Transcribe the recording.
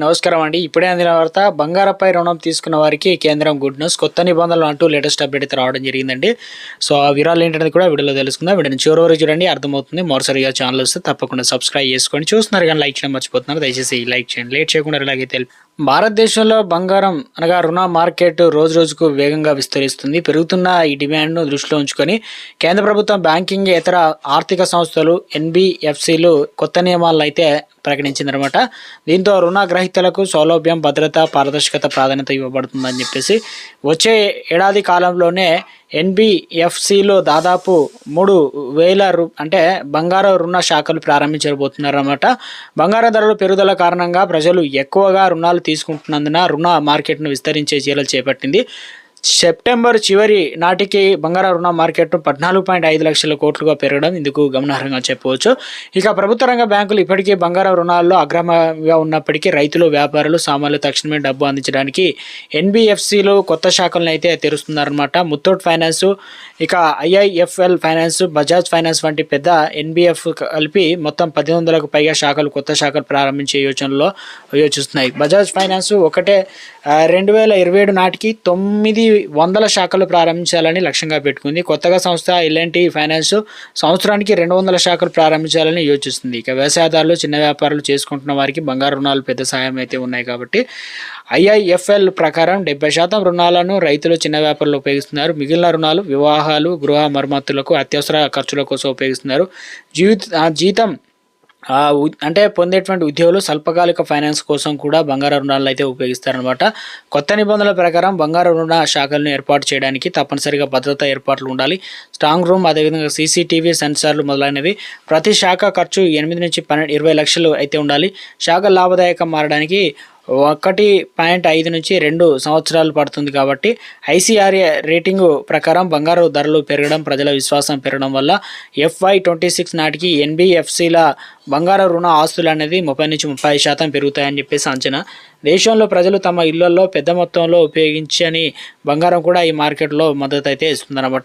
నమస్కారం అండి. ఇప్పుడే అందిన వార్త బంగారపై రుణం తీసుకున్న వారికి కేంద్రం గుడ్ న్యూస్. కొత్త నిబంధనలు అంటూ లేటెస్ట్ అప్డేట్ అయితే రావడం జరిగిందండి. సో ఆ వివరాలు ఏంటనేది కూడా వీడియోలో తెలుసుకుందాం. వీడియోని చివరి వరకు చూడండి. అర్థమవుతుంది. మరోసారిగా ఛానల్ వస్తే తప్పకుండా సబ్స్క్రైబ్ చేసుకోండి. చూస్తున్నారు కానీ లైక్ చేయడం మర్చిపోతున్నారు. దయచేసి లైక్ చేయండి. లేట్ చేయకుండా ఇలాగే భారతదేశంలో బంగారం అనగా రుణ మార్కెట్ రోజు రోజుకు వేగంగా విస్తరిస్తుంది. పెరుగుతున్న ఈ డిమాండ్ను దృష్టిలో ఉంచుకొని కేంద్ర ప్రభుత్వం బ్యాంకింగ్ ఇతర ఆర్థిక సంస్థలు ఎన్బిఎఫ్సిలు కొత్త నియమాలను అయితే ప్రకటించిందనమాట దీంతో రుణ గ్రహీతలకు సౌలభ్యం భద్రత పారదర్శకత ప్రాధాన్యత ఇవ్వబడుతుందని చెప్పేసి వచ్చే ఏడాది కాలంలోనే ఎన్బిఎఫ్సిలో దాదాపు మూడు వేల రు అంటే బంగారు రుణ శాఖలు ప్రారంభించబోతున్నారన్నమాట. బంగారు ధరలు పెరుగుదల కారణంగా ప్రజలు ఎక్కువగా రుణాలు తీసుకుంటున్నందున రుణ మార్కెట్ను విస్తరించే చర్యలు చేపట్టింది. సెప్టెంబర్ చివరి నాటికి బంగార రుణ మార్కెట్ పద్నాలుగు పాయింట్ ఐదు లక్షల కోట్లుగా పెరగడం ఇందుకు గమనార్హంగా చెప్పవచ్చు. ఇక ప్రభుత్వ రంగ బ్యాంకులు ఇప్పటికీ బంగార రుణాల్లో అగ్రమంగా ఉన్నప్పటికీ రైతులు వ్యాపారులు సామాన్లు తక్షణమే డబ్బు అందించడానికి ఎన్బిఎఫ్సిలు కొత్త శాఖలను అయితే తెరుస్తున్నారన్నమాట. ముత్తూట్ ఫైనాన్స్ ఇక ఐఐఎఫ్ఎల్ ఫైనాన్స్ బజాజ్ ఫైనాన్స్ వంటి పెద్ద ఎన్బిఎఫ్ కలిపి మొత్తం పది వందలకు పైగా శాఖలు కొత్త శాఖలు ప్రారంభించే యోచనలో యోచిస్తున్నాయి. బజాజ్ ఫైనాన్స్ ఒకటే రెండు వేల ఇరవై ఏడు నాటికి తొమ్మిది వందల శాఖలు ప్రారంభించాలని లక్ష్యంగా పెట్టుకుంది. కొత్తగా సంస్థ ఎల్ఎన్టీ ఫైనాన్స్ సంవత్సరానికి రెండు వందల శాఖలు ప్రారంభించాలని యోచిస్తుంది. ఇక వ్యవసాయదారులు చిన్న వ్యాపారాలు చేసుకుంటున్న వారికి బంగారు రుణాలు పెద్ద సాయం అయితే ఉన్నాయి కాబట్టి ఐఐఎఫ్ఎల్ ప్రకారం డెబ్బై శాతం రుణాలను రైతులు చిన్న వ్యాపారులు ఉపయోగిస్తున్నారు. మిగిలిన రుణాలు వివాహాలు గృహ మరమ్మతులకు అత్యవసర ఖర్చుల కోసం ఉపయోగిస్తున్నారు. జీవిత జీతం అంటే పొందేటువంటి ఉద్యోగులు స్వల్పకాలిక ఫైనాన్స్ కోసం కూడా బంగారు రుణాలను అయితే ఉపయోగిస్తారనమాట కొత్త నిబంధనల ప్రకారం బంగారు రుణ శాఖలను ఏర్పాటు చేయడానికి తప్పనిసరిగా భద్రతా ఏర్పాట్లు ఉండాలి. స్ట్రాంగ్ రూమ్ అదేవిధంగా సీసీటీవీ సెన్సార్లు మొదలైనవి. ప్రతి శాఖ ఖర్చు ఎనిమిది నుంచి పన్నెండు ఇరవై లక్షలు అయితే ఉండాలి. శాఖ లాభదాయకం మారడానికి ఒకటి పాయింట్ ఐదు నుంచి రెండు సంవత్సరాలు పడుతుంది కాబట్టి ఐసీఆర్ఏ రేటింగ్ ప్రకారం బంగారు ధరలు పెరగడం ప్రజల విశ్వాసం పెరగడం వల్ల ఎఫ్ఐ ట్వంటీ సిక్స్ నాటికి ఎన్బిఎఫ్సిల బంగారు రుణ ఆస్తులు అనేది ముప్పై నుంచి ముప్పై శాతం పెరుగుతాయని చెప్పేసి అంచనా. దేశంలో ప్రజలు తమ ఇళ్ళలో పెద్ద మొత్తంలో ఉపయోగించని బంగారం కూడా ఈ మార్కెట్లో మద్దతు అయితే ఇస్తుందన్నమాట.